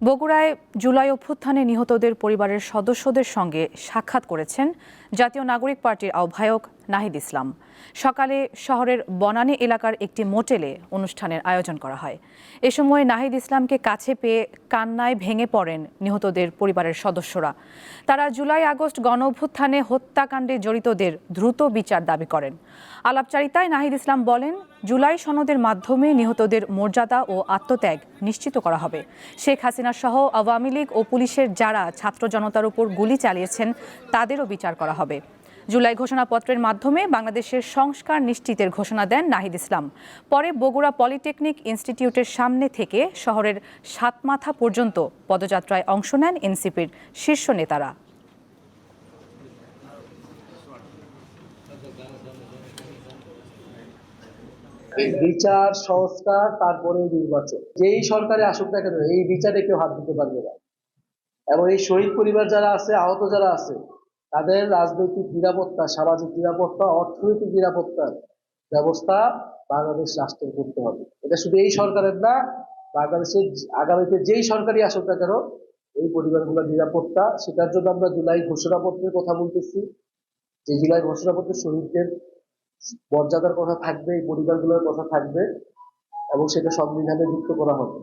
বগুড়ায় জুলাই অভ্যুত্থানে নিহতদের পরিবারের সদস্যদের সঙ্গে সাক্ষাৎ করেছেন জাতীয় নাগরিক পার্টির আহ্বায়ক নাহিদ ইসলাম। সকালে শহরের বনানী এলাকার একটি মোটেলে অনুষ্ঠানের আয়োজন করা হয়। এ সময় নাহিদ ইসলামকে কাছে পেয়ে কান্নায় ভেঙে পড়েন নিহতদের পরিবারের সদস্যরা। তারা জুলাই আগস্ট গণ হত্যাকাণ্ডে জড়িতদের দ্রুত বিচার দাবি করেন। আলাপচারিতায় নাহিদ ইসলাম বলেন, জুলাই সনদের মাধ্যমে নিহতদের মর্যাদা ও আত্মত্যাগ নিশ্চিত করা হবে। শেখ হাসিনা সহ আওয়ামী লীগ ও পুলিশের যারা ছাত্র জনতার উপর গুলি চালিয়েছেন, তাদেরও বিচার করা হবে। জুলাই ঘোষণাপত্রের মাধ্যমে বাংলাদেশের সংস্কার নিশ্চিতের ঘোষণা দেন নাহিদ ইসলাম। পরে বগুড়া পলিটেকনিক ইনস্টিটিউটের সামনে থেকে শহরের সাতমাথা পর্যন্ত পদযাত্রায় অংশ নেন এনসিপির শীর্ষ নেতারা। বিচার, সংস্কার, তারপরে নির্বাচন। যেই সরকারে আসুক না কেন, এই বিচারে কেউ হাত দিতে পারবে না। এবং এই শহীদ পরিবার যারা আছে, আহত যারা আছে তাদের রাজনৈতিক নিরাপত্তা, সামাজিক নিরাপত্তা, অর্থনৈতিক নিরাপত্তার ব্যবস্থা বাংলাদেশ রাষ্ট্রের করতে হবে। এটা শুধু এই সরকারের না, বাংলাদেশের আগামীতে যেই সরকারই আসুক না কেন, এই পরিবারগুলোর নিরাপত্তা, সেটার জন্য আমরা জুলাই ঘোষণাপত্রের কথা বলতেছি। যে জুলাই ঘোষণাপত্রে শহীদদের মর্যাদার কথা থাকবে, এই পরিবারগুলোর কথা থাকবে, এবং সেটা সংবিধানে যুক্ত করা হবে।